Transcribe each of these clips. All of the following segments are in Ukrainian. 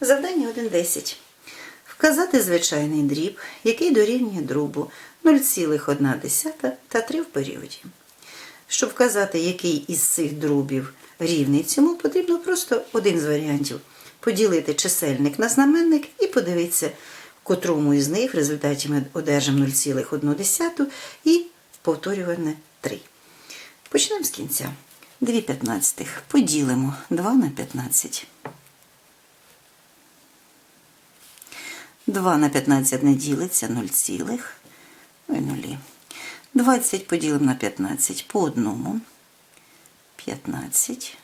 Завдання 1.10. Вказати звичайний дріб, який дорівнює дробу 0,1 та 3 в періоді. Щоб вказати, який із цих дробів рівний цьому, потрібно просто один з варіантів поділити чисельник на знаменник і подивитися, котрому із них в результаті ми одержимо 0,1 і повторюване 3. Почнемо з кінця. 2 п'ятнадцятих поділимо 2 на 15. 2 на 15 не ділиться 0 цілих. Ну і нулі. 20 поділимо на 15 по одному. 15.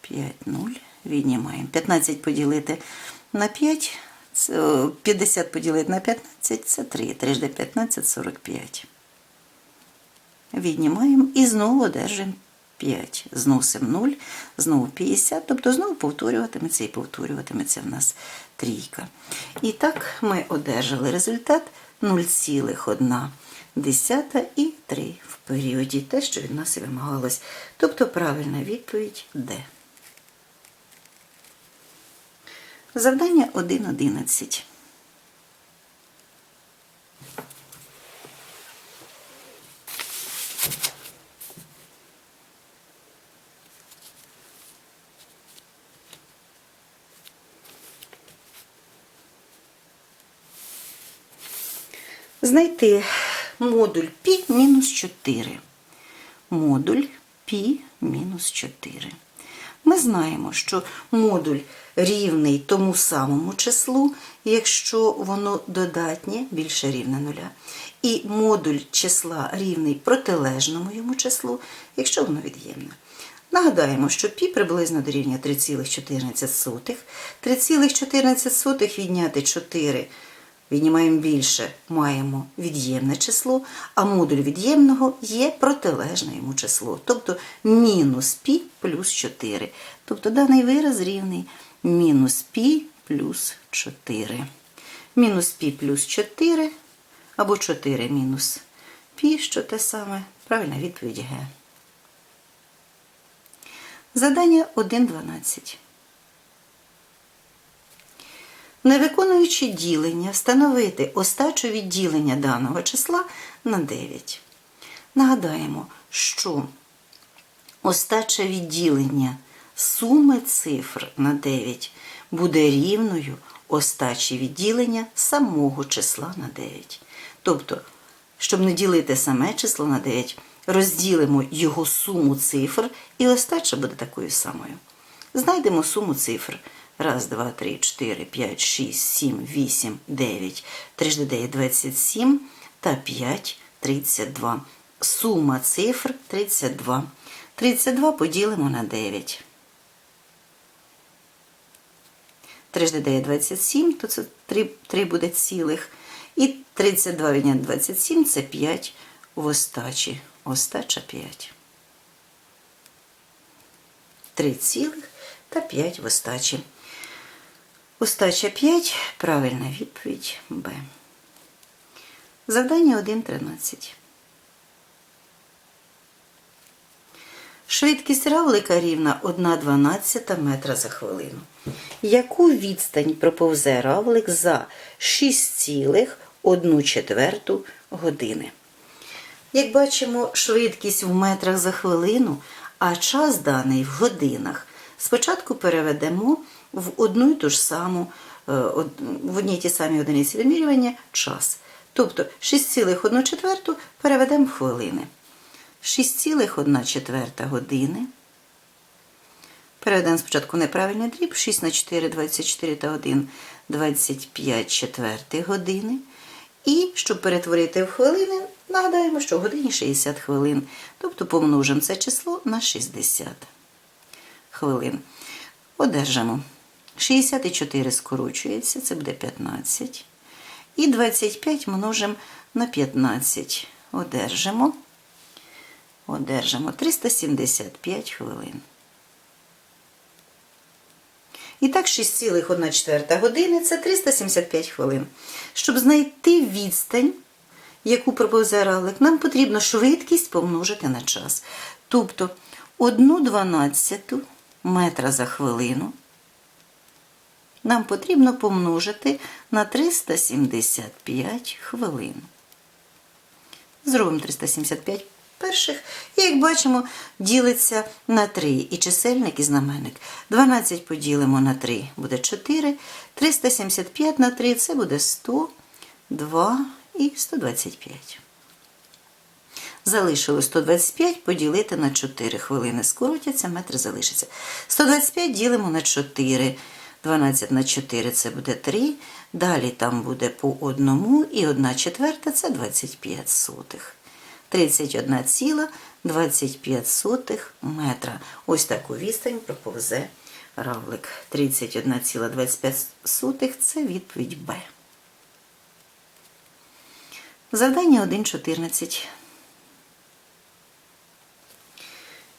5, 0. Віднімаємо. 15 поділити на 5. це, 50 поділити на 15 це 3. 3 жди 15 45. Віднімаємо і знову одержимо 5. Зносимо 0, знову 50, тобто знову повторюватиметься і повторюватиметься в нас трійка. І так ми одержали результат 0,1 і 3 в періоді, те, що від нас і вимагалось. Тобто правильна відповідь Д. Завдання 1.11. знайти модуль π-4. Модуль π-4. Ми знаємо, що модуль рівний тому самому числу, якщо воно додатнє більше рівне нуля. І модуль числа рівний протилежному йому числу, якщо воно від'ємне. Нагадаємо, що пі приблизно дорівнює 3,14. 3,14 відняти 4 віднімаємо більше, маємо від'ємне число, а модуль від'ємного є протилежне йому число, тобто мінус пі плюс 4. Тобто даний вираз рівний мінус пі плюс 4. Мінус пі плюс 4 або 4 мінус пі, що те саме правильна відповідь Г. Задання 1,12. Не виконуючи ділення, встановити остачу відділення даного числа на 9. Нагадаємо, що остача відділення суми цифр на 9 буде рівною остачі відділення самого числа на 9. Тобто, щоб не ділити саме число на 9, розділимо його суму цифр, і остача буде такою самою. Знайдемо суму цифр. Раз, два, три, чотири, п'ять, шість, сім, вісім, дев'ять, трижди дев'ять, двадцять сім та п'ять, тридцять два. Сума цифр 32. 32 поділимо на 9. Трижди 9, 27, то це 3, 3 буде цілих. І 32 відняти 27 це 5 в остачі. Остача 5. 3 цілих та 5 в остачі. Остача 5. Правильна відповідь Б. Завдання 1.13. Швидкість равлика рівна 1,12 метра за хвилину. Яку відстань проповзе равлик за 6,1 четверту години? Як бачимо, швидкість в метрах за хвилину, а час даний в годинах. Спочатку переведемо в одну і ту ж саму, е, в одній ті самі одиниці вимірювання час. Тобто 6,1 четверту переведемо в хвилини. 6,1 четверта години. Переведемо спочатку неправильний дріб. 6 на 4, 24 та 1, 25 четвертих години. І щоб перетворити в хвилини, нагадаємо, що в годині 60 хвилин. Тобто помножимо це число на 60 хвилин. Одержимо. 64 скорочується, це буде 15. І 25 множимо на 15. Одержимо. Одержимо 375 хвилин. І так, 6,1 години це 375 хвилин. Щоб знайти відстань, яку проповзе равлик, нам потрібно швидкість помножити на час. Тобто 1 дванадцяту метра за хвилину нам потрібно помножити на 375 хвилин. Зробимо 375 перших. І, як бачимо, ділиться на 3 і чисельник, і знаменник. 12 поділимо на 3 буде 4. 375 на 3 це буде 100, 2 і 125. Залишилось 125 поділити на 4 хвилини. Скоротяться, метр залишиться. 125 ділимо на 4. 12 на 4 це буде 3. Далі там буде по одному і 1 четверта це 25 сотих. 31,25 метра. Ось таку відстань проповзе равлик. 31,25 це відповідь Б. Завдання 1.14.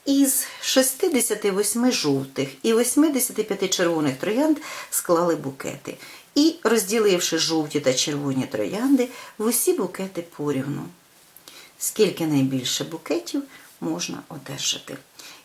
Із 68 жовтих і 85 червоних троянд склали букети і, розділивши жовті та червоні троянди, в усі букети порівну. Скільки найбільше букетів можна одержати?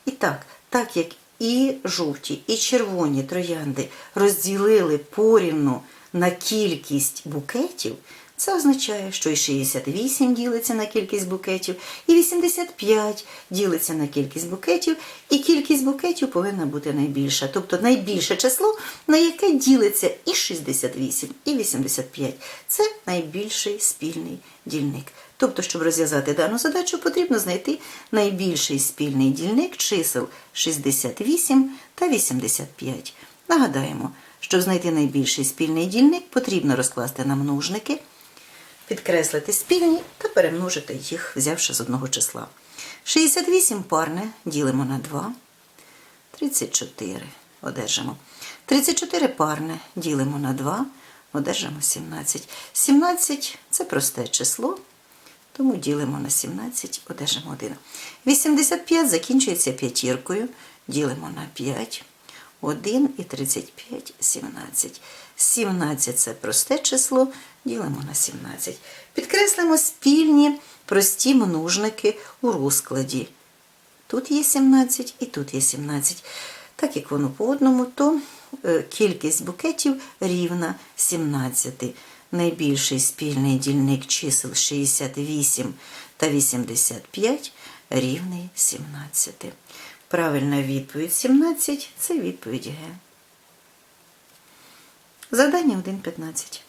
І так, так як і жовті, і червоні троянди розділили порівну на кількість букетів, це означає, що і 68 ділиться на кількість букетів, і 85 ділиться на кількість букетів, і кількість букетів повинна бути найбільша. Тобто найбільше число, на яке ділиться і 68, і 85. Це найбільший спільний дільник. Тобто, щоб розв'язати дану задачу, потрібно знайти найбільший спільний дільник чисел 68 та 85. Нагадаємо, щоб знайти найбільший спільний дільник, потрібно розкласти на множники, підкреслити спільні та перемножити їх, взявши з одного числа. 68 парне ділимо на 2, 34 одержимо. 34 парне ділимо на 2, одержимо 17. 17 це просте число. Тому ділимо на 17, одержимо 1. 85 закінчується п'ятіркою. Ділимо на 5. 1 і 35 17. 17 це просте число, ділимо на 17. Підкреслимо спільні прості множники у розкладі. Тут є 17 і тут є 17. Так як воно по одному, то е, кількість букетів рівна 17 найбільший спільний дільник чисел 68 та 85 рівний 17. Правильна відповідь 17 це відповідь Г. Завдання 1.15.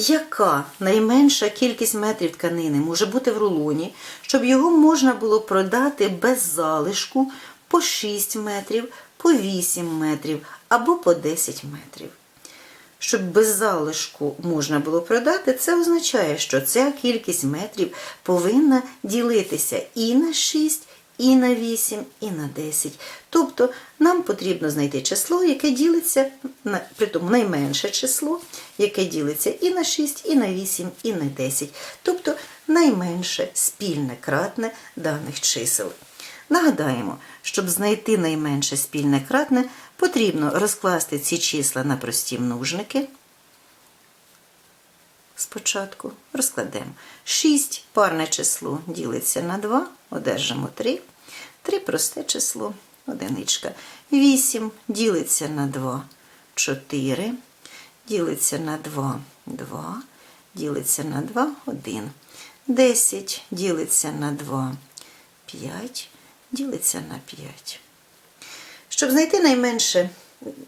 Яка найменша кількість метрів тканини може бути в рулоні, щоб його можна було продати без залишку по 6 метрів, по 8 метрів або по 10 метрів? щоб без залишку можна було продати, це означає, що ця кількість метрів повинна ділитися і на 6, і на 8, і на 10. Тобто нам потрібно знайти число, яке ділиться, притому найменше число, яке ділиться і на 6, і на 8, і на 10. Тобто найменше спільне кратне даних чисел. Нагадаємо, щоб знайти найменше спільне кратне, потрібно розкласти ці числа на прості множники. Спочатку розкладемо 6 парне число ділиться на 2, одержимо 3. 3 просте число, одиничка. 8 ділиться на 2, 4. Ділиться на 2, 2. Ділиться на 2, 1. 10 ділиться на 2, 5 ділиться на 5. Щоб знайти найменше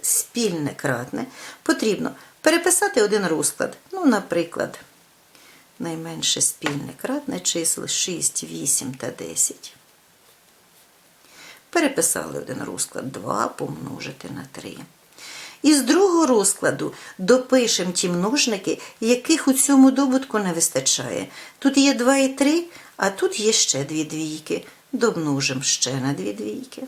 спільне кратне, потрібно переписати один розклад. Ну, наприклад, найменше спільне кратне число 6, 8 та 10. Переписали один розклад 2 помножити на 3. Із другого розкладу допишемо ті множники, яких у цьому добутку не вистачає. Тут є 2 і 3, а тут є ще дві двійки. Домножимо ще на дві двійки.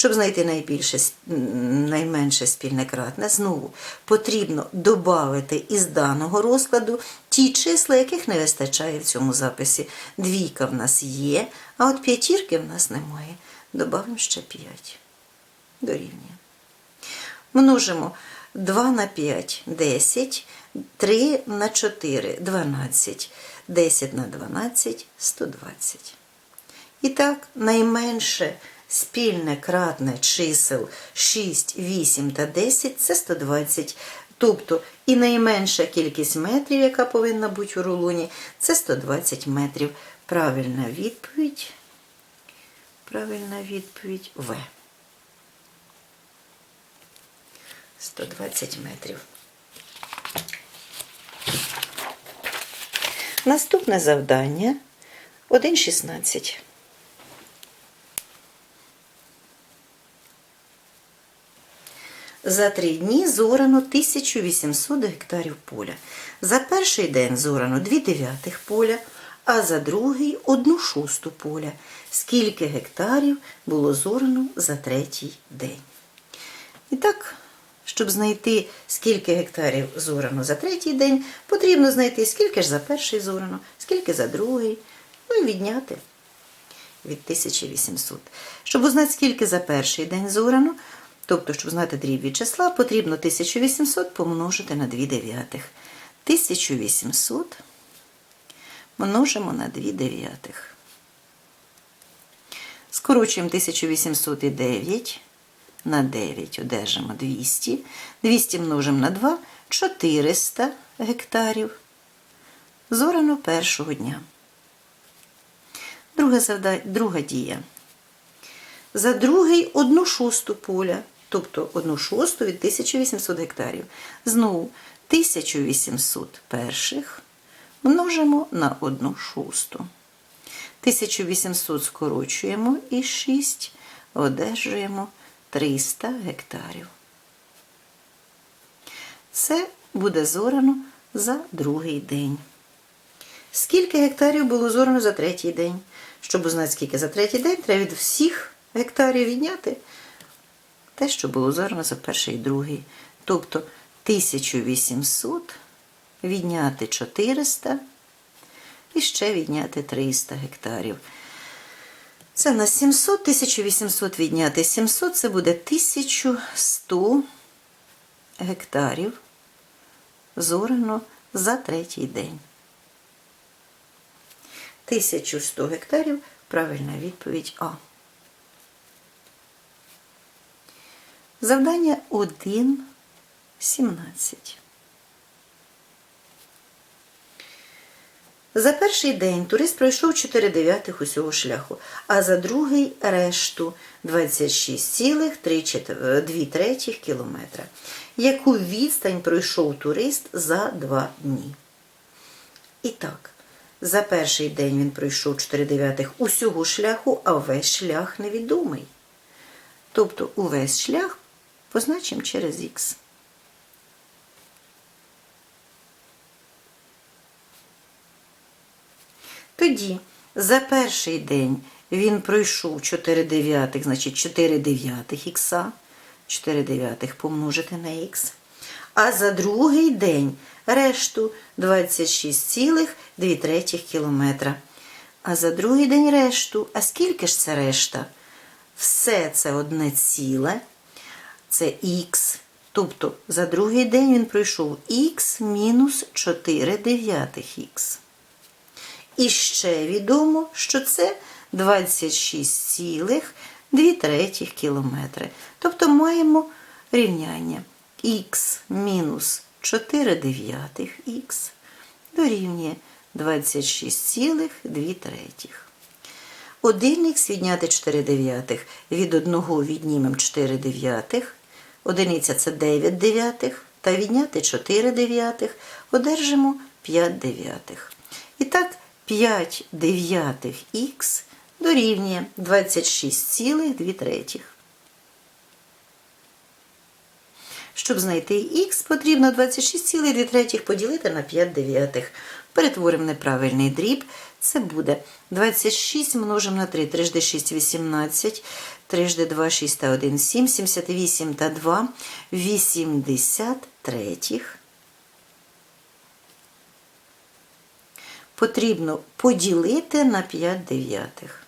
Щоб знайти найбільше, найменше спільне кратне, знову потрібно додати із даного розкладу ті числа, яких не вистачає в цьому записі. Двійка в нас є, а от п'ятірки в нас немає. Добавимо ще 5. Дорівнює. Множимо 2 на 5 10, 3 на 4 12, 10 на 12 120. І так, найменше спільне кратне чисел 6, 8 та 10 це 120. Тобто і найменша кількість метрів, яка повинна бути у рулоні, це 120 метрів. Правильна відповідь. Правильна відповідь В. 120 метрів. Наступне завдання 1.16. За три дні зорано 1800 гектарів поля. За перший день зорано 2 дев'ятих поля, а за другий – одну шосту поля. Скільки гектарів було зорано за третій день? І так, щоб знайти, скільки гектарів зорано за третій день, потрібно знайти, скільки ж за перший зорано, скільки за другий, ну і відняти від 1800. Щоб узнати, скільки за перший день зорано, тобто, щоб знати дріб від числа, потрібно 1800 помножити на 2 дев'ятих. 1800 множимо на 2 дев'ятих. Скорочуємо 1809 на 9 одержимо 200. 200 множимо на 2 400 гектарів. Зорано першого дня. Друга, завда... Друга дія. За другий одну шосту поля, тобто одну шосту від 1800 гектарів. Знову 1800 перших множимо на одну шосту. 1800 скорочуємо і 6 одержуємо 300 гектарів. Це буде зорано за другий день. Скільки гектарів було зорано за третій день? Щоб узнати, скільки за третій день, треба від всіх гектарів відняти те, що було зорано за перший і другий. Тобто 1800 відняти 400 і ще відняти 300 гектарів. Це на 700, 1800 відняти 700, це буде 1100 гектарів зорано за третій день. 1100 гектарів правильна відповідь А. Завдання 1.17. За перший день турист пройшов 4 дев'ятих усього шляху, а за другий решту 26,2 третіх кілометра. Яку відстань пройшов турист за 2 дні? І так, за перший день він пройшов 4 дев'ятих усього шляху, а весь шлях невідомий. Тобто увесь шлях позначимо через х. Тоді за перший день він пройшов 4 дев'ятих, значить 4 дев'ятих х, 4 дев'ятих помножити на х. А за другий день решту 26,2 третіх кілометра. А за другий день решту, а скільки ж це решта? Все це одне ціле, це х. Тобто за другий день він пройшов х мінус 4 дев'ятих х. І ще відомо, що це 26,2 третіх кілометри. Тобто маємо рівняння х мінус 4 дев'ятих х дорівнює 26,2 третіх. 1х відняти 4 дев'ятих. Від 1 віднімемо 4 дев'ятих. Одиниця це 9 дев'ятих. Та відняти 4 дев'ятих. Одержимо 5 дев'ятих. І так, 5 дев'ятих х дорівнює 26,2 третіх. Щоб знайти х, потрібно 26,2 третіх поділити на 5 дев'ятих. Перетворимо неправильний дріб. Це буде 26 множимо на 3, 3 6, 18, 3 жди 2, 6 та 1, 7, 78 та 2, 80 третіх. Потрібно поділити на 5 дев'ятих.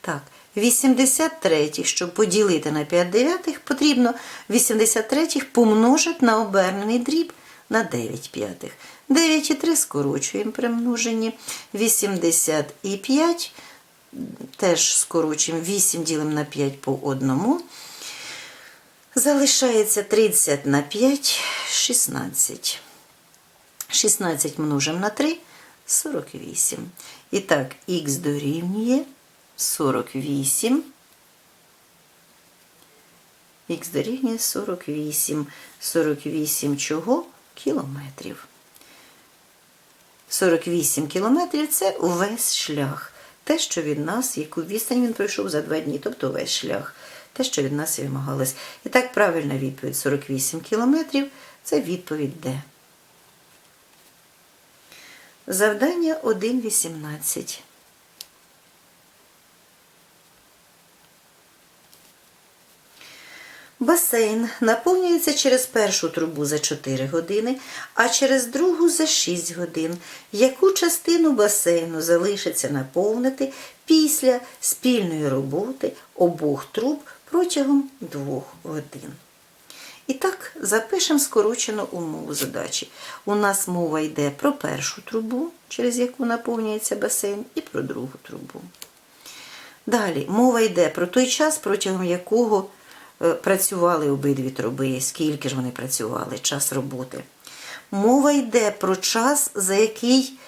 Так, 83, щоб поділити на 5 дев'ятих, потрібно 83 помножити на обернений дріб на 9 п'ятих. 9 і 3 скорочуємо при множенні. 85 теж скорочуємо 8 ділимо на 5 по одному. Залишається 30 на 5, 16. 16 множимо на 3, 48. І так, х дорівнює 48. Х дорівнює 48. 48 чого? Кілометрів. 48 кілометрів це увесь шлях. Те, що від нас, яку відстань він пройшов за два дні, тобто весь шлях. Те, що від нас і вимагалось. І так, правильна відповідь 48 кілометрів це відповідь Д. Завдання 1.18. Басейн наповнюється через першу трубу за 4 години, а через другу за 6 годин. Яку частину басейну залишиться наповнити після спільної роботи обох труб протягом 2 годин? І так, запишемо скорочену умову задачі. У нас мова йде про першу трубу, через яку наповнюється басейн, і про другу трубу. Далі мова йде про той час, протягом якого працювали обидві труби, скільки ж вони працювали, час роботи. Мова йде про час, за який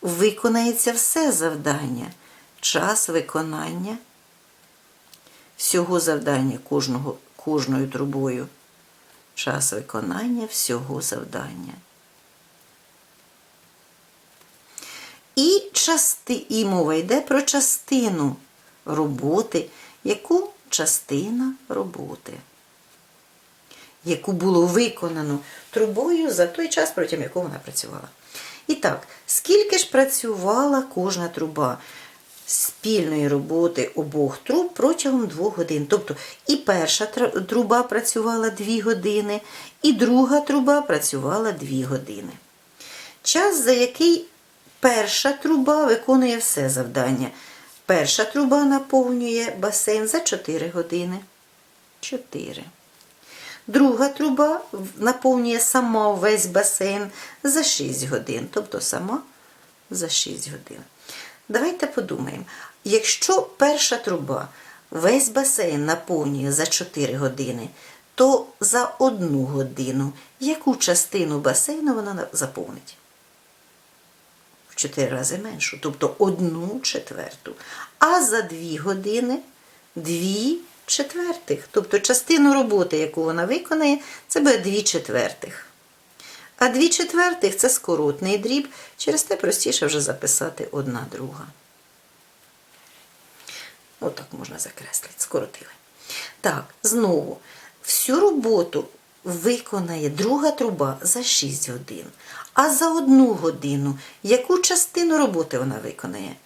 виконається все завдання. Час виконання всього завдання кожного, кожною трубою. Час виконання всього завдання. І, части, і мова йде про частину роботи, яку частина роботи, яку було виконано трубою за той час, протягом якого вона працювала. І так, скільки ж працювала кожна труба спільної роботи обох труб протягом двох годин. Тобто і перша труба працювала дві години, і друга труба працювала дві години. Час, за який перша труба виконує все завдання. Перша труба наповнює басейн за 4 години. 4. Друга труба наповнює сама весь басейн за 6 годин. Тобто сама за 6 годин. Давайте подумаємо, якщо перша труба весь басейн наповнює за 4 години, то за одну годину яку частину басейну вона заповнить? 4 рази меншу, тобто одну четверту. А за 2 години 2 четвертих. Тобто частину роботи, яку вона виконає, це буде 2 четвертих. А 2 четвертих це скоротний дріб, через те простіше вже записати одна друга. Отак можна закреслити, скоротили. Так, знову, всю роботу виконає друга труба за 6 годин. А за одну годину яку частину роботи вона виконає?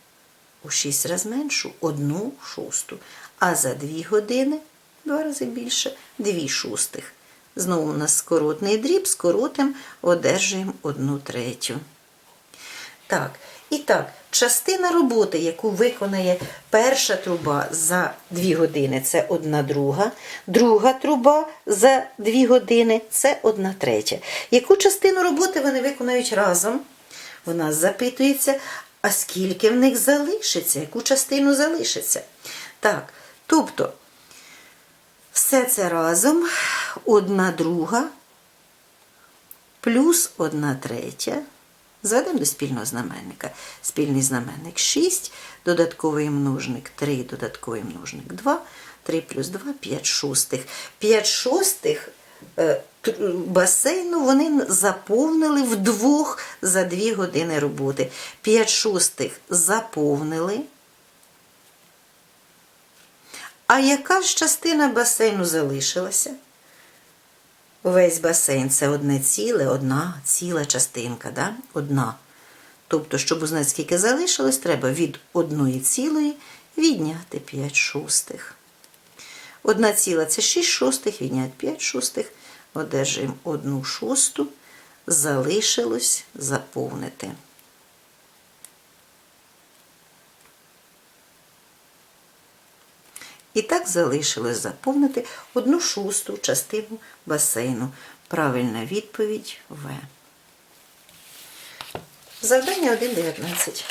У 6 разів меншу, одну шосту. А за 2 години, два рази більше, 2 шостих. Знову у нас скоротний дріб, скоротим, одержуємо одну третю. Так, і так, частина роботи, яку виконає перша труба за 2 години, це одна друга. Друга труба за 2 години це одна третя. Яку частину роботи вони виконають разом? В нас запитується, а скільки в них залишиться, яку частину залишиться? Так, тобто, все це разом одна друга плюс одна третя. Зведемо до спільного знаменника. Спільний знаменник 6, додатковий множник 3, додатковий множник 2, 3 плюс 2, 5 шостих. 5 шостих е, басейну вони заповнили вдвох за 2 години роботи. 5 шостих заповнили. А яка ж частина басейну залишилася? Весь басейн це одне ціле, одна ціла частинка, да? одна. Тобто, щоб узнати, скільки залишилось, треба від одної цілої відняти 5 шостих. Одна ціла це 6 шостих, відняти 5 шостих, одержуємо 1 шосту, залишилось заповнити. І так залишилось заповнити одну шосту частину басейну. Правильна відповідь В. Завдання 1.19.